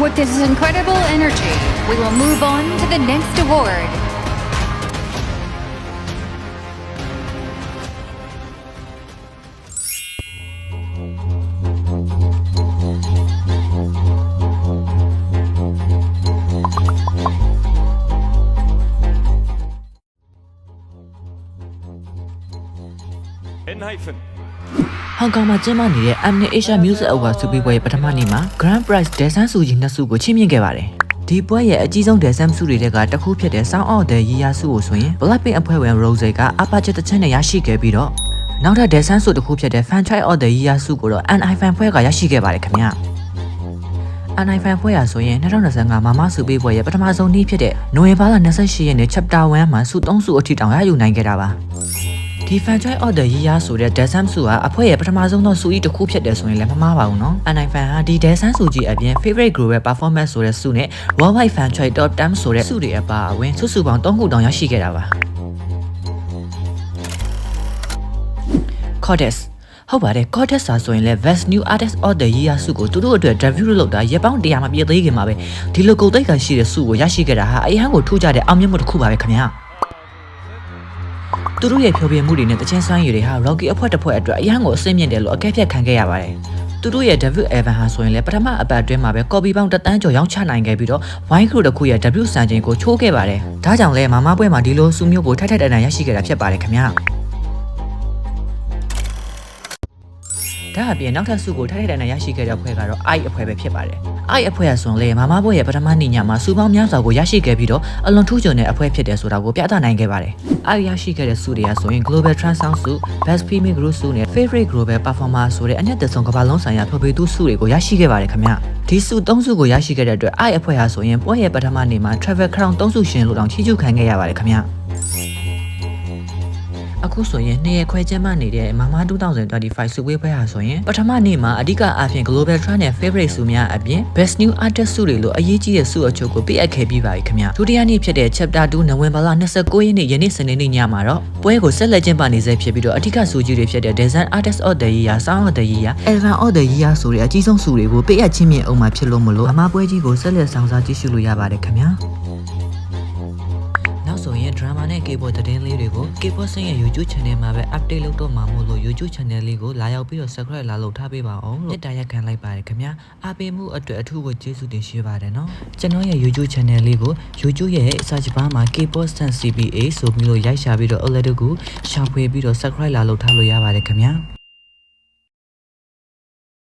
With this incredible energy, we will move on to the next award. Enhyphen. ဟောင်ကောင်မှာကျင်းပနေတဲ့ Amnet Asia Music Award ဆုပေးပွဲရဲ့ပထမနေ့မှာ Grand Prize ဒဲဆန်းဆုကြီးနှစ်ဆုကိုချီးမြှင့်ခဲ့ပါတယ်။ဒီပွဲရဲ့အကြီးဆုံးဒဲဆန်းဆုတွေထဲကတစ်ခုဖြစ်တဲ့ Sound of the Year ဆုကိုဆိုရင် Blackpink အဖွဲ့ဝင် Rose က Aperture တစ်ချက်နဲ့ရရှိခဲ့ပြီးတော့နောက်ထပ်ဒဲဆန်းဆုတစ်ခုဖြစ်တဲ့ Fan Choice of the Year ဆုကိုတော့ NI Fan ဖွဲ့ကရရှိခဲ့ပါတယ်ခင်ဗျာ။ NI Fan ဖွဲ့ရဆိုရင်2025မှာမဆုပေးပွဲရဲ့ပထမဆုံးနေ့ဖြစ်တဲ့နိုဝင်ဘာလ28ရက်နေ့ Chapter 1မှာဆု3ဆုအထိတောင်ရယူနိုင်ခဲ့တာပါ။ ဒီ fan joy of the year ဆိုတဲ့ Desam စုဟာအဖွဲ့ရဲ့ပထမဆုံးသောစုကြီးတစ်ခုဖြစ်တယ်ဆိုရင်လည်းမမှားပါဘူးနော်။ NI fan ဟာဒီ Desam စုကြီးအပြင် favorite group ရဲ့ performance ဆိုတဲ့စုနဲ့ worldwide fan joy top 10ဆိုတဲ့စုတွေအပါအဝင်စုစုပေါင်း3ခုတောင်ရရှိခဲ့တာပါ။ Cordes ဟုတ်ပါတယ် Cordes စာဆိုရင်လည်း Best New Artist of the Year ဆုကိုသူတို့အတွက် debut လုပ်တာရက်ပေါင်း100မှာပြည့်သေးခင်မှာပဲဒီလိုကုန်သိက္ခာရှိတဲ့ဆုကိုရရှိခဲ့တာဟာအရန်ကိုထူးခြားတဲ့အောင်မြင်မှုတစ်ခုပါပဲခင်ဗျာ။ သူတို့ရဲ့ဖြောပြမှုတွေနဲ့တချင်းစွမ်းရည်တွေဟာ Rocky အဖွဲ့တစ်ဖွဲ့အတွက်အရန်ကိုအဆင့်မြင့်တယ်လို့အကဲဖြတ်ခံခဲ့ရပါတယ်။သူတို့ရဲ့ debut album ဟာဆိုရင်လည်းပထမအပတ်အတွင်းမှာပဲ copy ပေါင်းတစ်တန်းကျော်ရောင်းချနိုင်ခဲ့ပြီးတော့ Wine Crew တစ်ခုရဲ့ debut စံချိန်ကိုချိုးခဲ့ပါတယ်။ဒါကြောင့်လဲမမပွဲမှာဒီလိုစုမျိုးကိုထိုက်ထိုက်တန်တန်ရရှိခဲ့တာဖြစ်ပါတယ်ခင်ဗျာ။ဒါအပြင်နောက်ထပ်စုကိုထိုက်ထိုက်တန်တန်ရရှိခဲ့တဲ့အဖွဲ့ကတော့ I အဖွဲ့ပဲဖြစ်ပါတယ်။ I အဖွဲ့ရဆိုရင်လေမမပွဲရဲ့ပထမနေ့ညမှာစုပေါင်းများစွာကိုရရှိခဲ့ပြီးတော့အလွန်ထူးချွန်တဲ့အဖွဲ့ဖြစ်တယ်ဆိုတာကိုပြသနိုင်ခဲ့ပါတယ်။ I ရရှိခဲ့တဲ့စုတွေကဆိုရင် Global Trend Sound စု Best Female Group စုနဲ့ Favorite Global Performer ဆိုတဲ့အနက်သက်ဆုံးကမ္ဘာလုံးဆိုင်ရာဖျော်ဖြေသူစုတွေကိုရရှိခဲ့ပါတယ်ခင်ဗျ။ဒီစု၃စုကိုရရှိခဲ့တဲ့အတွက် I အဖွဲ့ဟာဆိုရင်ပွဲရဲ့ပထမနေ့မှာ Travel Crown ၃စုရှင်လို့တောင်ချီးကျူးခံခဲ့ရပါတယ်ခင်ဗျ။ အခုဆိုရင်နှစ်ရက်ခွဲကျင်းပနေတဲ့မမ2025စုဝေးပွဲဟာဆိုရင်ပထမနေ့မှာအဓိကအဖြစ် Global Trend နဲ့ Favorite စုများအပြင် Best New Artist စုတွေလိုအရေးကြီးတဲ့စုအချို့ကိုပေးအပ်ခဲ့ပြီးပါပြီခင်ဗျဒုတိယနေ့ဖြစ်တဲ့ Chapter 2နိုဝင်ဘာလ29ရက်နေ့ယနေ့စနေနေ့ညမှာတော့ပွဲကိုဆက်လက်ကျင်းပနေဆဲဖြစ်ပြီးတော့အဓိကစုကြီးတွေဖြစ်တဲ့ Design Artist of the Year, Sound of the Year, Album of the Year ဆိုတဲ့အကြီးဆုံးစုတွေကိုပေးအပ်ချင်းမြင့်အောင်မှာဖြစ်လို့မလို့အမပွဲကြီးကိုဆက်လက်ဆောင်စားကြည့်ရှုလို့ရပါတယ်ခင်ဗျာ နောက်ဆိုရင် drama နဲ့ K-pop သတင်းလေးတွေကို K-pop ဆင်းရဲ့ YouTube channel မှာပဲ update လုပ်တော့မှာမို့လို့ YouTube channel လေးကိုလာရောက်ပြီးတော့ subscribe လာလုပ်ထားပေးပါအောင်လို့တက်ရက်ခံလိုက်ပါတယ်ခင်ဗျာအားပေးမှုအတွက်အထူးကိုကျေးဇူးတင်ရှိပါတယ်နော်ကျွန်တော်ရဲ့ YouTube channel လေးကို YouTube ရဲ့ search bar မှာ K-pop Stan CPA ဆိုပြီးလို့ရိုက်ရှာပြီးတော့ alert ကိုရှာဖွေပြီးတော့ subscribe လာလုပ်ထားလို့ရပါတယ်ခင်ဗျာ